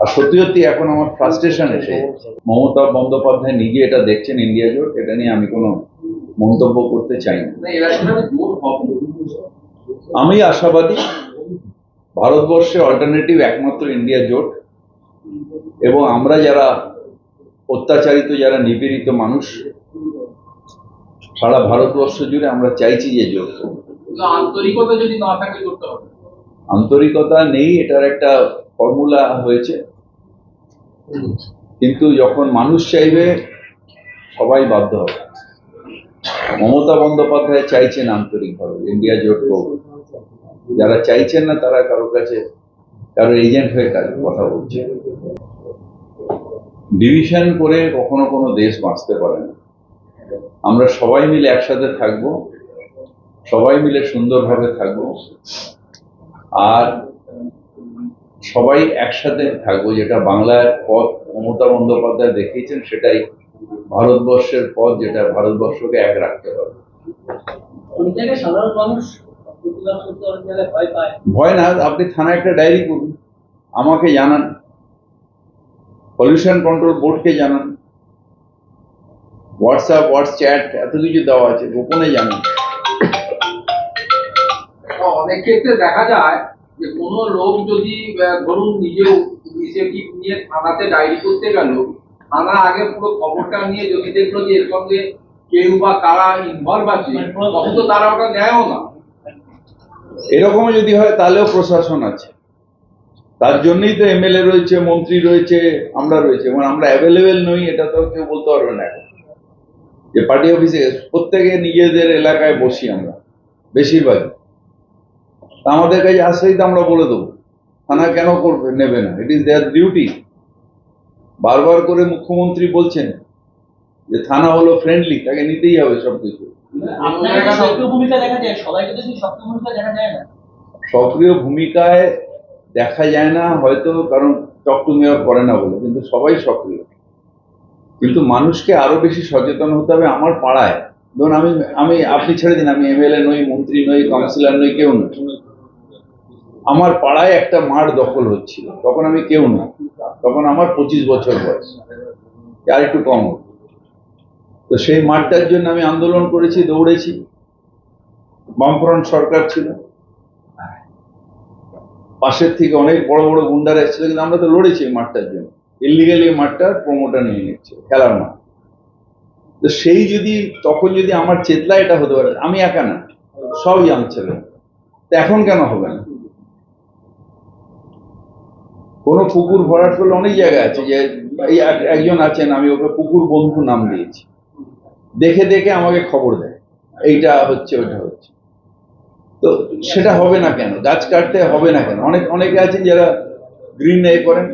আর সত্যি সত্যি এখন আমার ফ্রাস্ট্রেশন এসে মমতা বন্দ্যোপাধ্যায় নিজে এটা দেখছেন ইন্ডিয়া জোট এটা নিয়ে আমি কোনো মন্তব্য করতে চাই না আমি আশাবাদী ভারতবর্ষে অল্টারনেটিভ একমাত্র ইন্ডিয়া জোট এবং আমরা যারা অত্যাচারিত যারা নিপীড়িত মানুষ সারা ভারতবর্ষ জুড়ে আমরা চাইছি যে জোট আন্তরিকতা যদি না থাকে করতে হবে। আন্তরিকতা নেই এটার একটা ফর্মুলা হয়েছে। কিন্তু যখন মানুষ চাইবে, সবাই বাধ্য হবে। মমতা বন্দ্যোপাধ্যায় চাইছেন আন্তরিকভাবে ইন্ডিয়া জোট যারা চাইছেন না, তারা কারও কাছে, কারও এজেন্ট হয়ে কাজ, কথা বলছে। ডিভিশন করে কখনো কোনো দেশ বাঁচতে পারে না। আমরা সবাই মিলে একসাথে থাকব, সবাই মিলে সুন্দরভাবে থাকব। আর সবাই একসাথে থাকব যেটা বাংলার পথ মমতা বন্দ্যোপাধ্যায় দেখিয়েছেন সেটাই ভারতবর্ষের পথ যেটা ভারতবর্ষকে এক রাখতে জায়গায় ভয় না আপনি থানায় একটা ডায়েরি করুন আমাকে জানান। পলিউশন কন্ট্রোল বোর্ডকে জানান। হোয়াটসঅ্যাপ হোয়াটস চ্যাট এত কিছু দেওয়া আছে গোপনে জানান। অনেক ক্ষেত্রে দেখা যায় যে কোনো লোক যদি ধরুন নিজে ইনিশিয়েটিভ নিয়ে থানাতে ডায়েরি করতে গেল থানা আগে পুরো খবরটা নিয়ে যদি দেখল যে এর সঙ্গে কেউ বা কারা ইনভলভ আছে তখন তো তারা ওটা নেয়ও না। এরকম যদি হয় তাহলেও প্রশাসন আছে। তার জন্যই তো এমএলএ রয়েছে মন্ত্রী রয়েছে আমরা রয়েছে। এবং আমরা অ্যাভেলেবেল নই এটা তো কেউ বলতে পারবে না এখন। যে পার্টি অফিসে প্রত্যেকে নিজেদের এলাকায় বসি আমরা বেশিরভাগই। আমাদের কাছে আসলেই তো আমরা বলে দেবো। থানা কেন করবে নেবে না। ইট ইজ দেয়ার ডিউটি বারবার করে মুখ্যমন্ত্রী বলছেন যে থানা হলো ফ্রেন্ডলি তাকে নিতেই হবে আপনার একটা সক্রিয় ভূমিকায় দেখা যায় না হয়তো কারণ টকটুমিও করে না বলে কিন্তু সবাই সক্রিয়। কিন্তু মানুষকে আরও বেশি সচেতন হতে হবে আমার পাড়ায়। ধরুন আমি আমি আপনি ছেড়ে দিন আমি এমএলএ নই মন্ত্রী নই কাউন্সিলর নই কেউ নই। আমার পাড়ায় একটা মাঠ দখল হচ্ছিল। তখন আমি কেউ না। তখন আমার পঁচিশ বছর বয়স। আর একটু কম। তো সেই মাঠটার জন্য আমি আন্দোলন করেছি, দৌড়েছি। বামফ্রন্ট সরকার ছিল। পাশের থেকে অনেক বড় বড় গুন্ডারা এসেছিল, কিন্তু আমরা তো লড়েছি এই মাঠটার জন্য। ইলিগালি মাঠটার প্রমোটার নিয়ে নিচ্ছে, খেলার মাঠ। তো সেই যদি, তখন যদি আমার চেতলা এটা হতে পারে, আমি একা না। সব ইয়াং ছেলে। তো এখন কেন হবে না? কোনো পুকুর ভরাট করলে অনেক জায়গা আছে যে এই একজন আছেন আমি ওকে পুকুর বন্ধু নাম দিয়েছি। দেখে দেখে আমাকে খবর দেয় এইটা হচ্ছে ওইটা হচ্ছে। তো সেটা হবে না কেন? গাছ কাটতে হবে না কেন? অনেক অনেকে আছেন যারা গ্রিন এ করেন।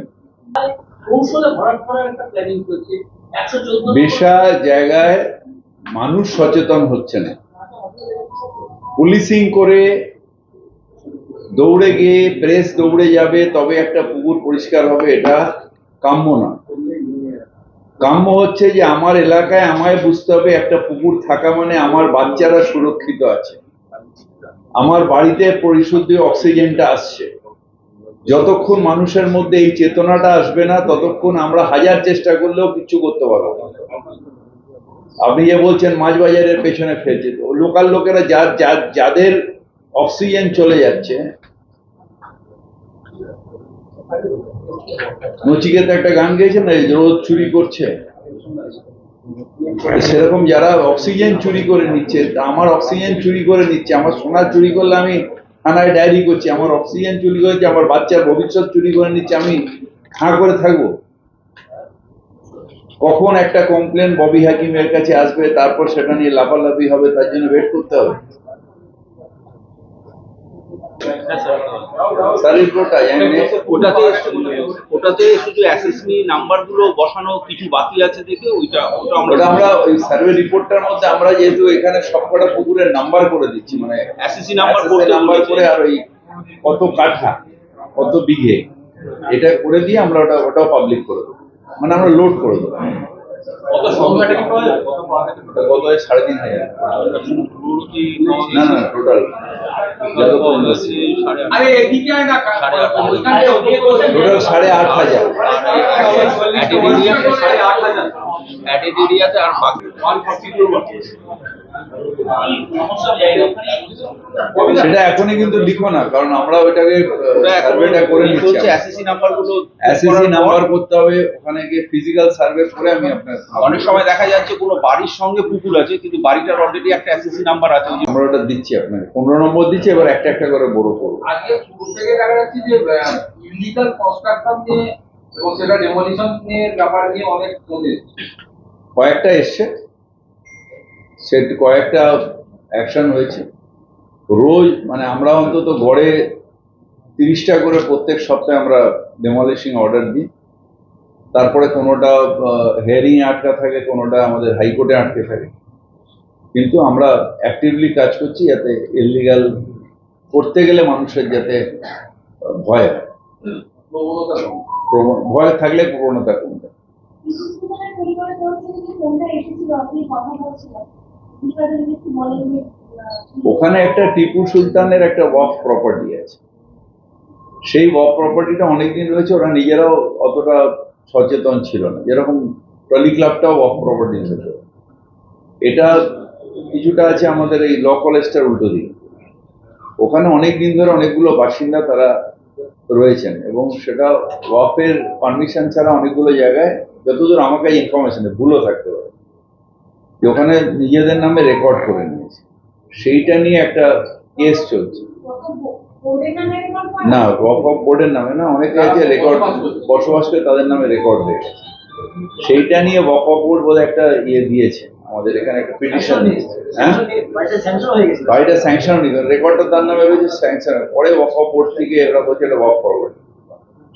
কৌশলে ভরাট করার একটা প্ল্যানিং করছে। একশো চোদ্দ বেশা জায়গায় মানুষ সচেতন হচ্ছে না। পুলিশিং করে দৌড়ে গিয়ে প্রেস দৌড়ে যাবে, তবে একটা পুকুর পরিষ্কার হবে, এটা কাম্য না। কাম্য হচ্ছে যে আমার এলাকায় আমায় বুঝতে হবে একটা পুকুর থাকা মানে আমার বাচ্চারা সুরক্ষিত আছে। আমার বাড়িতে পরিশুদ্ধ অক্সিজেনটা আসছে। যতক্ষণ মানুষের মধ্যে এই চেতনাটা আসবে না, ততক্ষণ আমরা হাজার চেষ্টা করলেও কিছু করতে পারব না। আপনি যে বলছেন মাছ বাজারের পেছনে ফেলছে লোকাল লোকেরা যা যা- যাদের অক্সিজেন চলে যাচ্ছে নচিকেতে একটা গান গেয়েছে না রোদ চুরি করছে? সেরকম যারা অক্সিজেন চুরি করে নিচ্ছে আমার অক্সিজেন চুরি করে নিচ্ছে, আমার সোনা চুরি করলে আমি থানায় ডায়েরি করছি, আমার অক্সিজেন চুরি করেছে আমার বাচ্চার ভবিষ্যৎ চুরি করে নিচ্ছে, আমি হাঁ করে থাকব? কখন একটা কমপ্লেন ববি হাকিমের কাছে আসবে, তারপর সেটা নিয়ে লাফালাফি হবে, তার জন্য ওয়েট করতে হবে। স্যার রিপোর্টটা জানি ওটাতে ওটাতে শুধু অ্যাসেসনি নাম্বারগুলো বসানো কিছু বাকি আছে দেখে ওইটা ওটা আমরা ওটা আমরা ওই সার্ভে রিপোর্টটার মধ্যে আমরা যেহেতু এখানে সবকটা পুকুরের নাম্বার করে দিচ্ছি মানে SSC নাম্বার নাম্বার করে আর ওই কত কাঠা কত বিঘে এটা করে দিয়ে আমরা ওটা ওটাও পাবলিক করে দেবো। মানে আমরা লোড করে দেবো। কত সংখ্যাটা কি পাওয়া যায়? কত পাওয়া যায়? এটা কত সাড়ে তিন হাজার না না টোটাল আছে। সাড়ে আট। আরে এদিকে সাড়ে হাজার। ওইখান ওদিকে সাড়ে আট হাজার Added area তে সাড়ে আট হাজার। Added area আর বাকি সেটা এখনই কিন্তু লিখো না কারণ আমরা ওইটাকে সার্ভেটা করে নিচ্ছি এসএসসি নাম্বারগুলো এসএসসি নাম্বার করতে হবে ওখানে গিয়ে ফিজিক্যাল সার্ভে করে আমি আপনার অনেক সময় দেখা যাচ্ছে কোনো বাড়ির সঙ্গে পুকুর আছে কিন্তু বাড়িটার অলরেডি একটা এসএসসি নাম্বার আছে। আমরা ওটা দিচ্ছি আপনাকে। পনেরো নম্বর দিচ্ছি এবার একটা একটা করে বড় করব। আজকে শুরু থেকে দেখা যাচ্ছে যে ইলিগাল কনস্ট্রাকশন নিয়ে এবং সেটা ডেমোলিশন নিয়ে ব্যাপার নিয়ে অনেক চলে এসেছে। কয়েকটা এসছে। সে কয়েকটা অ্যাকশন হয়েছে। রোজ মানে আমরা অন্তত গড়ে তিরিশটা করে প্রত্যেক সপ্তাহে আমরা ডেমলিশিং অর্ডার দিই। তারপরে কোনোটা হেয়ারিং আটকা থাকে কোনোটা আমাদের হাইকোর্টে আটকে থাকে। কিন্তু আমরা অ্যাক্টিভলি কাজ করছি যাতে ইলিগাল করতে গেলে মানুষের যাতে ভয় হয়। প্রবণতা কম। ভয় থাকলে প্রবণতা কমবে। ওখানে একটা টিপু সুলতানের একটা ওয়াক প্রপার্টি আছে। সেই ওয়াক প্রপার্টিটা অনেকদিন রয়েছে, ওরা নিজেরাও অতটা সচেতন ছিল না। যেরকম টলি ক্লাবটাও ওয়াক প্রপার্টি হতো। এটা কিছুটা আছে আমাদের এই ল কলেজটার উল্টো দিকে। ওখানে অনেক দিন ধরে অনেকগুলো বাসিন্দা তারা রয়েছেন এবং সেটা ওয়াফের পারমিশন ছাড়া অনেকগুলো জায়গায় যতদূর আমাকে ইনফরমেশন ভুলও থাকতে পারে। যে ওখানে নিজেদের নামে রেকর্ড করে নিয়েছে। সেইটা নিয়ে একটা কেস চলছে? না ওয়াক অফ বোর্ডের নামে না অনেকে আছে রেকর্ড বসবাস করে তাদের নামে রেকর্ড হয়ে গেছে। সেইটা নিয়ে ওয়াক অফ বোর্ড বোধ একটা ইয়ে দিয়েছে। আমাদের এখানে একটা পিটিশন দিয়েছে। হ্যাঁ? বাড়িটা স্যাংশন নিত রেকর্ডটা তার নামে রয়েছে স্যাংশন পরে ওয়াক অফ বোর্ড থেকে এরা বলছে এটা ওয়াক ফরওয়ার্ড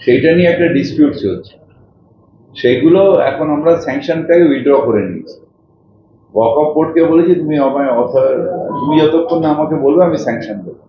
সেইটা নিয়ে একটা ডিসপিউট চলছে। সেইগুলো এখন আমরা স্যাংশনটাকে উইথড্র করে নিয়েছি। ওয়াক অফ বোর্ডকে বলেছি, তুমি আমায় অথর তুমি যতক্ষণ না আমাকে বলবে, আমি স্যাংশন দেবো।